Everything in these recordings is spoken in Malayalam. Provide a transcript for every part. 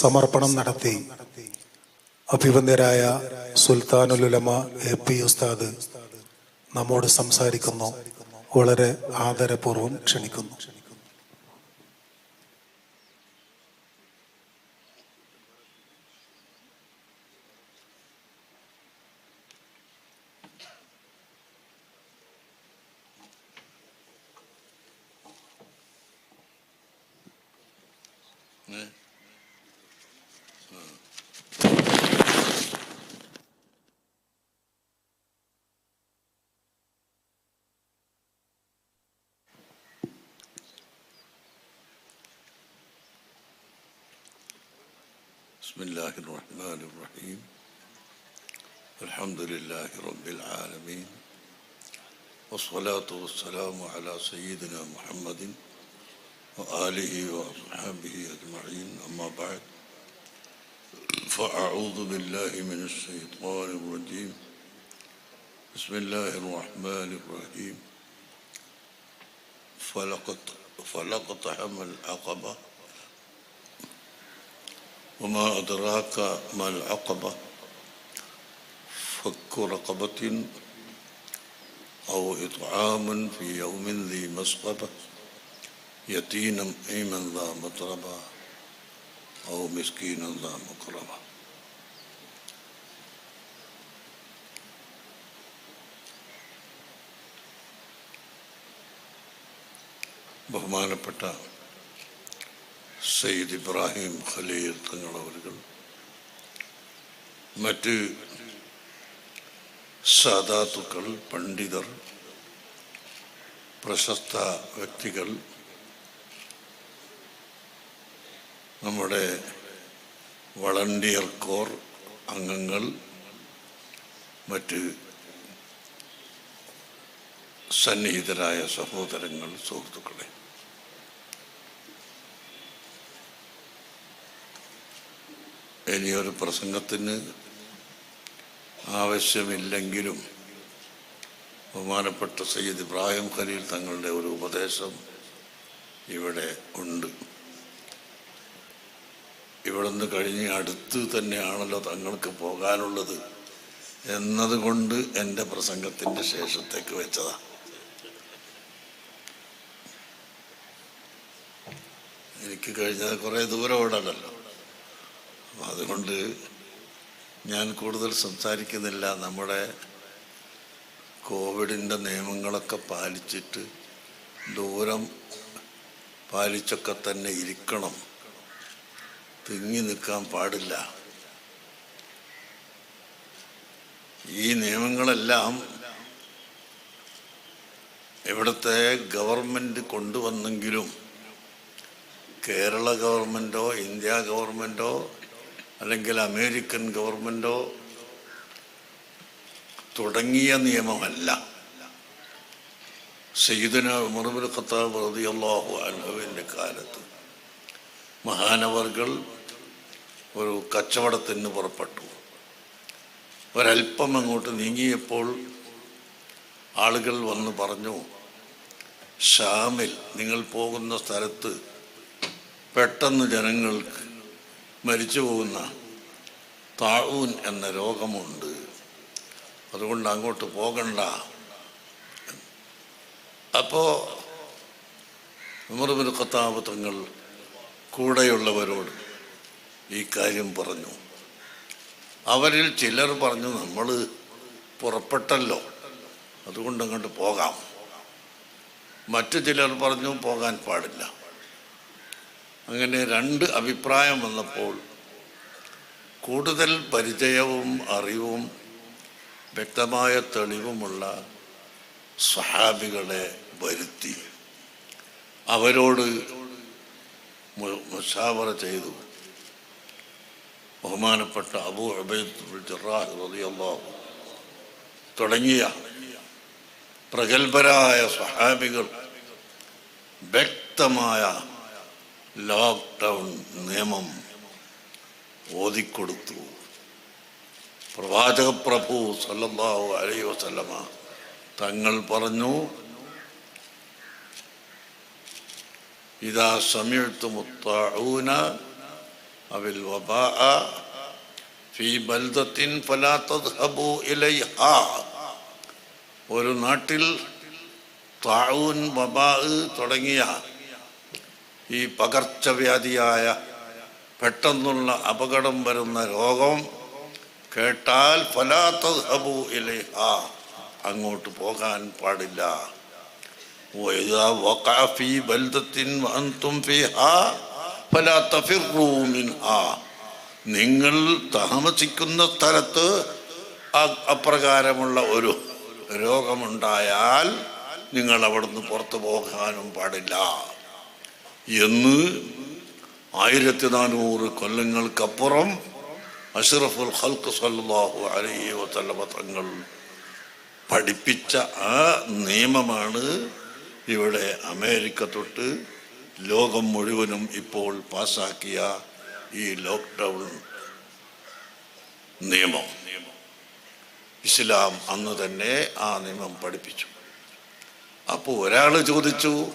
സമർപ്പണം നടത്തി. അഭിവന്ദ്യരായ സുൽത്താനുലുലമ എ പി ഉസ്താദ് നമ്മോട് സംസാരിക്കുന്നു. വളരെ ആദരപൂർവം ക്ഷണിക്കുന്നു. بسم الله الرحمن الرحيم. الحمد لله رب العالمين. والصلاة والسلام على سيدنا محمد وآله وأصحابه أجمعين. أما بعد فأعوذ بالله من الشيطان الرجيم. بسم الله الرحمن الرحيم. فلقد فلقتحم العقبة. وما أدراك ما العقبة؟ فك رقبة أو إطعام في يوم ذي مسقبة يتيما إيما ذا مطربة أو مسكينا ذا مقربة ബഹുമാനപ്പെട്ട സയ്യിദ് ഇബ്രാഹിം ഖലീൽ തങ്ങളവരുകൾ മറ്റ് സാധാത്തുക്കൾ പണ്ഡിതർ പ്രശസ്ത വ്യക്തികൾ നമ്മുടെ വളണ്ടിയർ കോർ അംഗങ്ങൾ മറ്റ് സന്നിഹിതരായ സഹോദരങ്ങൾ സുഹൃത്തുക്കളെ. ഇനിയൊരു പ്രസംഗത്തിന് ആവശ്യമില്ലെങ്കിലും ബഹുമാനപ്പെട്ട സയ്യിദ് ഇബ്രാഹിം ഖലീൽ തങ്ങളുടെ ഒരു ഉപദേശം ഇവിടെ ഉണ്ട്. ഇവിടുന്ന് കഴിഞ്ഞ് അടുത്ത് തന്നെയാണല്ലോ തങ്ങൾക്ക് പോകാനുള്ളത് എന്നതുകൊണ്ട് എന്റെ പ്രസംഗത്തിന്റെ ശേഷത്തേക്ക് വെച്ചതാ. എനിക്ക് കഴിഞ്ഞത് കുറേ ദൂരം ഓടാനല്ലോ അപ്പം അതുകൊണ്ട് ഞാൻ കൂടുതൽ സംസാരിക്കുന്നില്ല. നമ്മുടെ കോവിഡിന്റെ നിയമങ്ങളൊക്കെ പാലിച്ചിട്ട് ദൂരം പാലിച്ചൊക്കെ തന്നെ ഇരിക്കണം. തിങ്ങി നിൽക്കാൻ പാടില്ല. ഈ നിയമങ്ങളെല്ലാം ഇവിടുത്തെ ഗവൺമെന്റ് കൊണ്ടുവന്നെങ്കിലും കേരള ഗവൺമെന്റോ ഇന്ത്യ ഗവൺമെന്റോ അല്ലെങ്കിൽ അമേരിക്കൻ ഗവൺമെന്റോ തുടങ്ങിയ നിയമമല്ല. സയ്യിദന ഉമർബുൽ ഖത്താബ് റളിയല്ലാഹു അനുഭവിന്റെ കാലത്ത് മഹാനവർകൾ ഒരു കച്ചവടത്തിന് പുറപ്പെട്ടു. ഒരല്പം അങ്ങോട്ട് നീങ്ങിയപ്പോൾ ആളുകൾ വന്ന് പറഞ്ഞു ഷാമിൽ നിങ്ങൾ പോകുന്ന സ്ഥലത്ത് പെട്ടെന്ന് ജനങ്ങൾക്ക് മരിച്ചു പോകുന്ന താഴൂൻ എന്ന രോഗമുണ്ട്. അതുകൊണ്ട് അങ്ങോട്ട് പോകണ്ട. അപ്പോൾ ഉമർബിൻ ഖത്താബ് തങ്ങൾ കൂടെയുള്ളവരോട് ഈ കാര്യം പറഞ്ഞു. അവരിൽ ചിലർ പറഞ്ഞു നമ്മൾ പുറപ്പെട്ടല്ലോ അതുകൊണ്ട് അങ്ങോട്ട് പോകാം. മറ്റു ചിലർ പറഞ്ഞു പോകാൻ പാടില്ല. അങ്ങനെ രണ്ട് അഭിപ്രായം വന്നപ്പോൾ കൂടുതൽ പരിചയവും അറിവും വ്യക്തമായ തെളിവുമുള്ള സ്വഹാബികളെ വരുത്തി. അവരോട് മുഷാവറ ചെയ്തു. ബഹുമാനപ്പെട്ട അബൂ അബൈദുൽ ജറാഹ് തുടങ്ങിയ പ്രഗത്ഭരായ സ്വഹാബികൾ വ്യക്തമായ ലോക്ക്ഡൗൺ നിയമം ഓതിക്കൊടുത്തു. പ്രവാചക പ്രഭു സല്ലാഹു അലൈ വസല്ലമ തങ്ങൾ പറഞ്ഞു ഇതാ സമയത്തുമുത്താഊന അവൽ ഫീ ബൽദത്തിൻ ഫലാ തദ്ഹബു ഇലൈഹ. ഒരു നാട്ടിൽ താഴൂൻ വബാ തുടങ്ങിയ ഈ പകർച്ചവ്യാധിയായ പെട്ടെന്നുള്ള അപകടം വരുന്ന രോഗം കേട്ടാൽ ഫലാ ഇലേ ആ അങ്ങോട്ട് പോകാൻ പാടില്ല. വൈദ വഖഅ ഫീ ബൽദത്തിൻ ഫി ഫീഹാ. നിങ്ങൾ താമസിക്കുന്ന സ്ഥലത്ത് അപ്രകാരമുള്ള ഒരു രോഗമുണ്ടായാൽ നിങ്ങൾ അവിടുന്ന് പുറത്തു പോകാനും പാടില്ല. എന്ന് ആയിരത്തി നാനൂറ് കൊല്ലങ്ങൾക്കപ്പുറം അഷ്റഫുൽ ഹൽക്ക് സല്ലല്ലാഹു അലൈഹി വസല്ലമ തങ്ങൾ പഠിപ്പിച്ച ആ നിയമമാണ് ഇവിടെ അമേരിക്ക തൊട്ട് ലോകം മുഴുവനും ഇപ്പോൾ പാസാക്കിയ ഈ ലോക്ക്ഡൗൺ നിയമം. ഇസ്ലാം അന്ന് തന്നെ ആ നിയമം പഠിപ്പിച്ചു. അപ്പോൾ ഒരാൾ ചോദിച്ചു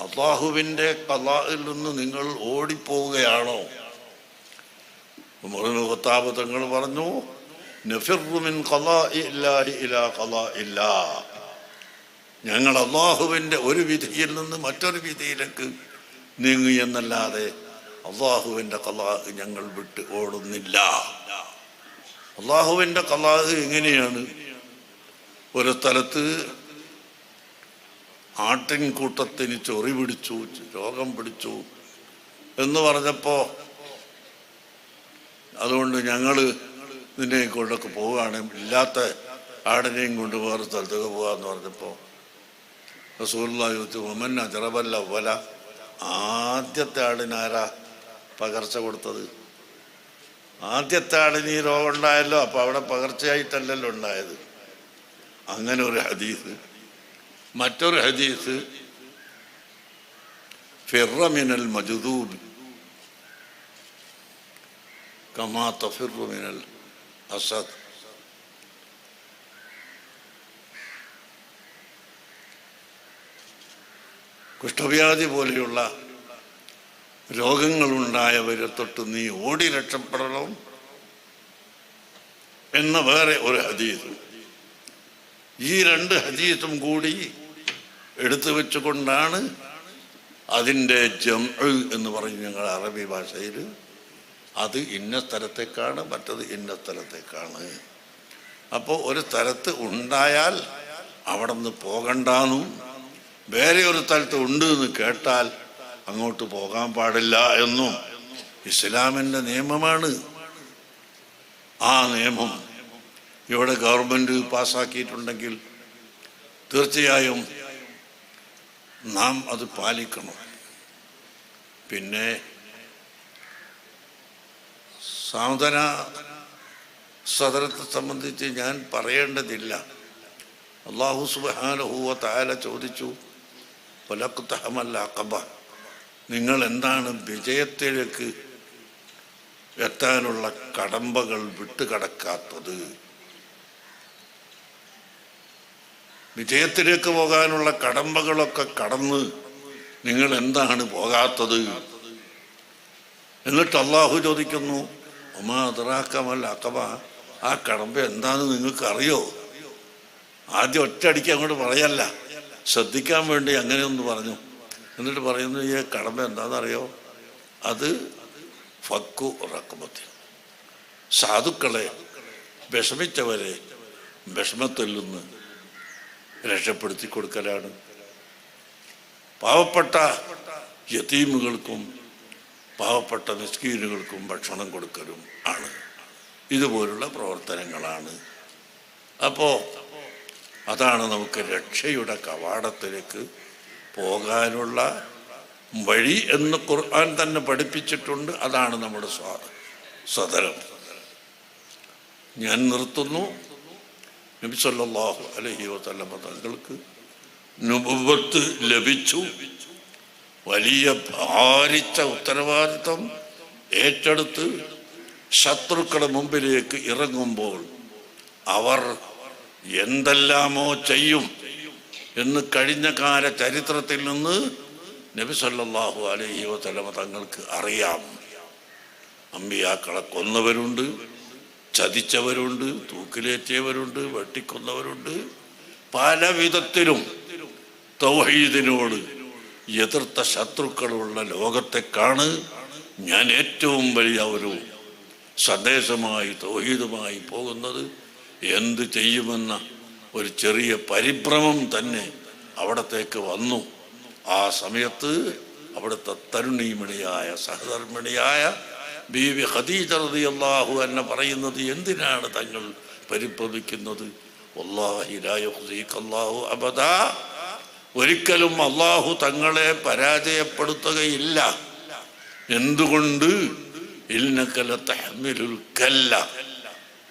അള്ളാഹുവിന്റെ കലാഹിൽ നിന്ന് നിങ്ങൾ ഓടിപ്പോവുകയാണോ? ഇബ്നു തങ്ങൾ പറഞ്ഞു നഫിറു കലാ ഇല്ല ഇല കലാ ഖലാഇല്ലാ ഞങ്ങൾ അള്ളാഹുവിന്റെ ഒരു വിധിയിൽ നിന്ന് മറ്റൊരു വിധിയിലേക്ക് നീങ്ങി എന്നല്ലാതെ അള്ളാഹുവിന്റെ കലാഹ് ഞങ്ങൾ വിട്ട് ഓടുന്നില്ല. അള്ളാഹുവിന്റെ കലാഹ് എങ്ങനെയാണ്? ഒരു സ്ഥലത്ത് ആട്ടിൻകൂട്ടത്തിന് ചൊറി പിടിച്ചു രോഗം പിടിച്ചു എന്ന് പറഞ്ഞപ്പോൾ അതുകൊണ്ട് ഞങ്ങൾ ഇതിനെ കൊണ്ടൊക്കെ പോവുകയാണ്. ഇല്ലാത്ത ആടിനെയും കൊണ്ട് വേറെ സ്ഥലത്തൊക്കെ പോകാന്ന് പറഞ്ഞപ്പോൾ റസൂലുള്ള യൂത്ത് ഒമൻ അജറബല്ല വല ആദ്യത്തെ ആടിനാരാ പകർച്ച കൊടുത്തത്? ആദ്യത്തെ ആടിന് ഈ രോഗം ഉണ്ടായല്ലോ അപ്പൊ അവിടെ പകർച്ചയായിട്ടല്ലല്ലോ ഉണ്ടായത്. അങ്ങനെ ഒരു ഹദീസ്. മറ്റൊരു ഹദീസ് ഫിറമിനൽ മജുദൂബ്. കമാ തഫിറുമിനൽ അസദ്. കുഷ്ഠവ്യാധി പോലെയുള്ള രോഗങ്ങളുണ്ടായവരെ തൊട്ട് നീ ഓടി രക്ഷപ്പെടണം എന്ന വേറെ ഒരു ഹദീസ്. ഈ രണ്ട് ഹദീസും കൂടി എടുത്തു വെച്ചുകൊണ്ടാണ് അതിന്റെ ജം എന്ന് പറഞ്ഞ് ഞങ്ങൾ അറബി ഭാഷയിൽ അത് ഇന്ന സ്ഥലത്തേക്കാണ് മറ്റത് ഇന്ന സ്ഥലത്തേക്കാണ്. അപ്പോൾ ഒരു സ്ഥലത്ത് ഉണ്ടായാൽ അവിടെ നിന്ന് പോകണ്ടാന്നും വേറെ ഒരു സ്ഥലത്ത് ഉണ്ട് എന്ന് കേട്ടാൽ അങ്ങോട്ട് പോകാൻ പാടില്ല എന്നും ഇസ്ലാമിന്റെ നിയമമാണ്. ആ നിയമം ഇവിടെ ഗവൺമെന്റ് പാസ്സാക്കിയിട്ടുണ്ടെങ്കിൽ തീർച്ചയായും നാം അത് പാലിക്കണം. പിന്നെ സാന്ത്വന സദനത്തെ സംബന്ധിച്ച് ഞാൻ പറയേണ്ടതില്ല. അള്ളാഹു സുബാനഹുവ താല ചോദിച്ചു നിങ്ങൾ എന്താണ് വിജയത്തിലേക്ക് എത്താനുള്ള കടമ്പകൾ വിട്ടുകടക്കാത്തത്? വിജയത്തിലേക്ക് പോകാനുള്ള കടമ്പകളൊക്കെ കടന്ന് നിങ്ങൾ എന്താണ് പോകാത്തത്? എന്നിട്ട് അള്ളാഹു ചോദിക്കുന്നു ഒമാ അതിറാക്കാമല്ല അക്കബ ആ കടമ്പ എന്താണെന്ന് നിങ്ങൾക്ക് അറിയോ ആദ്യം ഒറ്റയടിക്ക് അങ്ങോട്ട് പറയല്ല. ശ്രദ്ധിക്കാൻ വേണ്ടി അങ്ങനെ ഒന്ന് പറഞ്ഞു. എന്നിട്ട് പറയുന്നു ഈ കടമ എന്താണെന്നറിയോ? അത് ഫക്കു റക്കമത്തി സാധുക്കളെ വിഷമിച്ചവരെ വിഷമത്തിൽ നിന്ന് രക്ഷപ്പെടുത്തി കൊടുക്കലാണ്. പാവപ്പെട്ട യതീമുകൾക്കും പാവപ്പെട്ട മിസ്കീനുകൾക്കും ഭക്ഷണം കൊടുക്കലും ആണ്. ഇതുപോലുള്ള പ്രവർത്തനങ്ങളാണ്. അപ്പോൾ അതാണ് നമുക്ക് രക്ഷയുടെ കവാടത്തിലേക്ക് പോകാനുള്ള വഴി എന്ന് ഖുർആൻ തന്നെ പഠിപ്പിച്ചിട്ടുണ്ട്. അതാണ് നമ്മുടെ സദരം ഞാൻ നിർത്തുന്നു. നബി സല്ലല്ലാഹു അലൈഹി വസല്ലമ തങ്ങൾക്ക് നുപത്ത് ലഭിച്ചു. വലിയ ഭാരിച്ച ഉത്തരവാദിത്വം ഏറ്റെടുത്ത് ശത്രുക്കളുടെ മുമ്പിലേക്ക് ഇറങ്ങുമ്പോൾ അവർ എന്തെല്ലാമോ ചെയ്യും എന്ന് കഴിഞ്ഞ കാല ചരിത്രത്തിൽ നിന്ന് നബി സല്ലല്ലാഹു അലൈഹി വസല്ലമ തങ്ങൾക്ക് അറിയാം. അമ്പിയാക്കളെ കൊന്നവരുണ്ട് ചതിച്ചവരുണ്ട് തൂക്കിലേറ്റിയവരുണ്ട് വെട്ടിക്കൊന്നവരുണ്ട്. പല വിധത്തിലും തൗഹീദിനോട് എതിർത്ത ശത്രുക്കളുള്ള ലോകത്തേക്കാണ് ഞാൻ ഏറ്റവും വലിയ ഒരു സന്ദേശമായി തൗഹീദുമായി പോകുന്നത്. എന്ത് ചെയ്യുമെന്ന ഒരു ചെറിയ പരിഭ്രമം തന്നെ അവിടത്തേക്ക് വന്നു. ആ സമയത്ത് അവിടുത്തെ തരുണീമണിയായ സഹധർമ്മിണിയായ ബീവി ഖദീജ റളിയല്ലാഹു എന്നെ പറയുന്നത് എന്തിനാണ് തങ്ങൾ പരിഭ്രമിക്കുന്നത്? അബദാ. ഒരിക്കലും അള്ളാഹു തങ്ങളെ പരാജയപ്പെടുത്തുകയില്ല. എന്തുകൊണ്ട്? ഇൽനക തഹമിലുൽ കല്ല.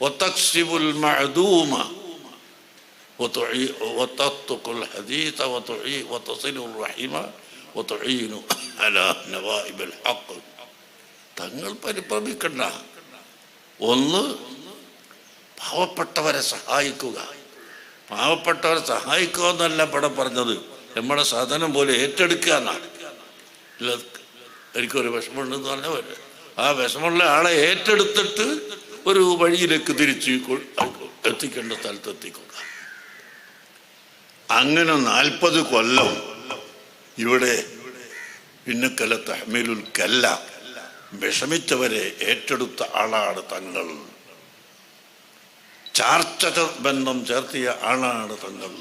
വതക്സിബുൽ മഅദൂമ وتعي وتتق الحديث وتعي وتصل الرحم وتعين على نوائب الحق തങ്ങൾ പരിഭ്രമിക്കണ്ട ഒന്ന് പാവപ്പെട്ടവരെ സഹായിക്കുക പാവപ്പെട്ടവരെ സഹായിക്കുക എന്നല്ല ഇവിടെ പറഞ്ഞത് നമ്മുടെ സാധനം പോലെ ഏറ്റെടുക്കുക എന്നാണ് ഇല്ല എനിക്കൊരു വിഷമമുണ്ടെന്ന് പറഞ്ഞവർ ആ വിഷമമുള്ള ആളെ ഏറ്റെടുത്തിട്ട് ഒരു വഴിയിലേക്ക് തിരിച്ച് എത്തിക്കേണ്ട സ്ഥലത്ത് എത്തിക്കുക അങ്ങനെ നാൽപ്പത് കൊല്ലം ഇവിടെ പിന്നക്കല തഹ്മീലുൽ കല്ല വിഷമിച്ചവരെ ഏറ്റെടുത്ത ആളാണ് തങ്ങൾ. ചാർച്ചക ബന്ധം ചേർത്തിയ ആളാണ് തങ്ങൾ.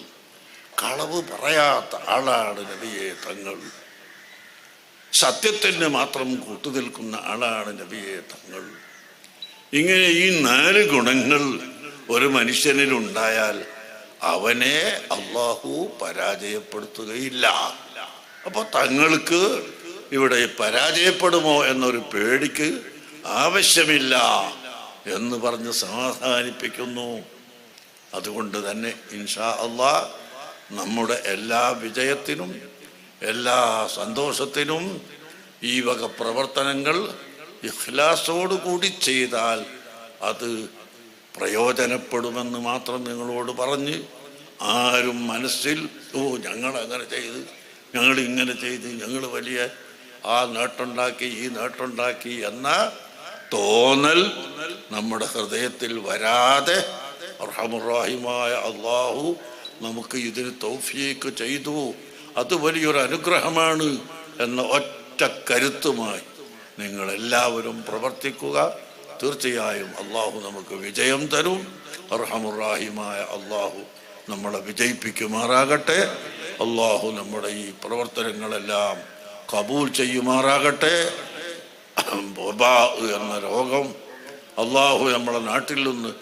കളവ് പറയാത്ത ആളാണ് നബിയെ തങ്ങൾ. സത്യത്തിന് മാത്രം കൂട്ടുനിൽക്കുന്ന ആളാണ് നബിയെ തങ്ങൾ. ഇങ്ങനെ ഈ നാല് ഗുണങ്ങൾ ഒരു മനുഷ്യനിൽ ഉണ്ടായാൽ അവനെ അള്ളാഹു പരാജയപ്പെടുത്തുകയില്ല. അപ്പൊ തങ്ങൾക്ക് ഇവിടെ പരാജയപ്പെടുമോ എന്നൊരു പേടിക്ക് ആവശ്യമില്ല എന്ന് പറഞ്ഞ് സമാധാനിപ്പിക്കുന്നു. അതുകൊണ്ട് തന്നെ ഇൻഷാ അള്ളാ നമ്മുടെ എല്ലാ വിജയത്തിനും എല്ലാ സന്തോഷത്തിനും ഈ വക പ്രവർത്തനങ്ങൾ ഇഖ്ലാസോടു കൂടി ചെയ്താൽ അത് പ്രയോജനപ്പെടുമെന്ന് മാത്രം നിങ്ങളോട് പറഞ്ഞ് ആരും മനസ്സിൽ ഓ ഞങ്ങൾ അങ്ങനെ ചെയ്ത് ഞങ്ങൾ ഇങ്ങനെ ചെയ്ത് ഞങ്ങൾ വലിയ ആ നേട്ടുണ്ടാക്കി ഈ നേട്ടുണ്ടാക്കി എന്ന തോന്നൽ നമ്മുടെ ഹൃദയത്തിൽ വരാതെ റഹമുറാഹിമായ അള്ളാഹു നമുക്ക് ഇതിന് തൗഫീക്ക് ചെയ്തു. അത് വലിയൊരു അനുഗ്രഹമാണ് എന്ന ഒറ്റ കരുത്തുമായി നിങ്ങളെല്ലാവരും പ്രവർത്തിക്കുക. തീർച്ചയായും അള്ളാഹു നമുക്ക് വിജയം തരും. അർഹമുറാഹിമായ അള്ളാഹു നമ്മളെ വിജയിപ്പിക്കുമാറാകട്ടെ. അള്ളാഹു നമ്മുടെ ഈ പ്രവർത്തനങ്ങളെല്ലാം കബൂൽ ചെയ്യുമാറാകട്ടെ. എന്ന രോഗം അള്ളാഹു നമ്മളെ നാട്ടിൽ നിന്ന്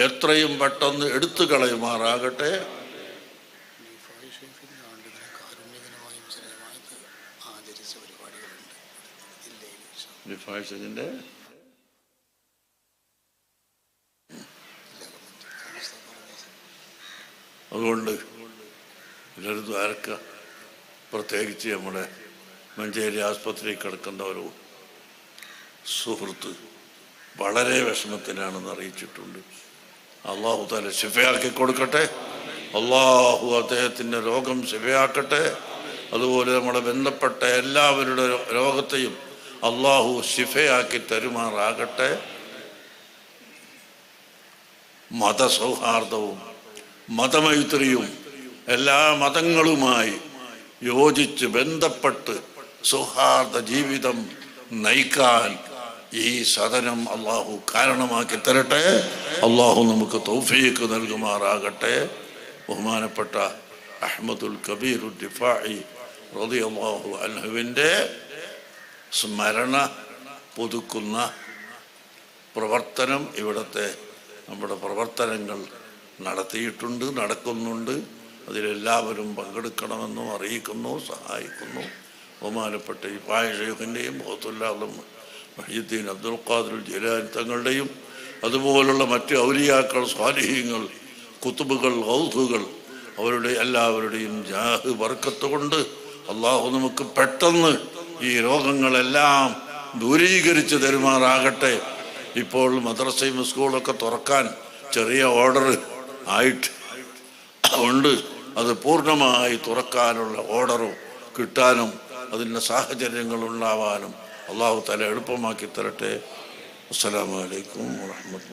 എത്രയും പെട്ടെന്ന് എടുത്തു കളയുമാറാകട്ടെ. വിഫാഴ്ചതിന്റെ അതുകൊണ്ട് എല്ലാവരും ദ്വാരക്ക പ്രത്യേകിച്ച് നമ്മുടെ മഞ്ചേരി ആസ്പത്രിയിൽ കിടക്കുന്ന ഒരു സുഹൃത്ത് വളരെ വിഷമത്തിനാണെന്ന് അറിയിച്ചിട്ടുണ്ട്. അള്ളാഹു താല ശിഫയാക്കി കൊടുക്കട്ടെ. അള്ളാഹു അദ്ദേഹത്തിന്റെ രോഗം ശിഫയാക്കട്ടെ. അതുപോലെ നമ്മുടെ ബന്ധപ്പെട്ട എല്ലാവരുടെ രോഗത്തെയും അള്ളാഹു ശിഫയാക്കി തരുമാറാകട്ടെ. മതസൗഹാർദ്ദവും മതമൈത്രിയും എല്ലാ മതങ്ങളുമായി യോജിച്ച് ബന്ധപ്പെട്ട് സൗഹാർദ്ദ ജീവിതം നയിക്കാൻ ഈ സദനം അള്ളാഹു കാരണമാക്കി തരട്ടെ. അള്ളാഹു നമുക്ക് തൗഫീക്ക് നൽകുമാറാകട്ടെ. ബഹുമാനപ്പെട്ട അഹമ്മദുൽ കബീർ ദിഫായി റളിയല്ലാഹു അൻഹുവിന്റെ സ്മരണ പുതുക്കുന്ന പ്രവർത്തനം ഇവിടുത്തെ നമ്മുടെ പ്രവർത്തനങ്ങൾ നടത്തിയിട്ടുണ്ട് നടക്കുന്നുണ്ട്. അതിലെല്ലാവരും പങ്കെടുക്കണമെന്നും അറിയിക്കുന്നു സഹായിക്കുന്നു. ബഹുമാനപ്പെട്ട ഈ പായഷേഖിന്റെയും മുഹത്തുല്ലാദും മഹീദ്ദീൻ അബ്ദുൽ ഖാദുൽ ജിലാൻ തങ്ങളുടെയും അതുപോലുള്ള മറ്റ് ഔലിയാക്കൾ സ്വാലിഹ്യങ്ങൾ കുത്തുബുകൾ ഹൗസുകൾ അവരുടെ എല്ലാവരുടെയും ജാഹ് വർക്കത്ത് കൊണ്ട് അള്ളാഹു നമുക്ക് പെട്ടെന്ന് ഈ രോഗങ്ങളെല്ലാം ദൂരീകരിച്ച് തരുമാറാകട്ടെ. ഇപ്പോൾ മദ്രസയും സ്കൂളൊക്കെ തുറക്കാൻ ചെറിയ ഓർഡർ ആയിട്ട് ഉണ്ട്. അത് പൂർണമായി തുറക്കാനുള്ള ഓർഡറും കിട്ടാനും അതിന്റെ സാഹചര്യങ്ങൾ ഉണ്ടാവാനും അള്ളാഹു തല എളുപ്പമാക്കി തരട്ടെ. അസ്സലാമു അലൈക്കും വാഹമത്ത്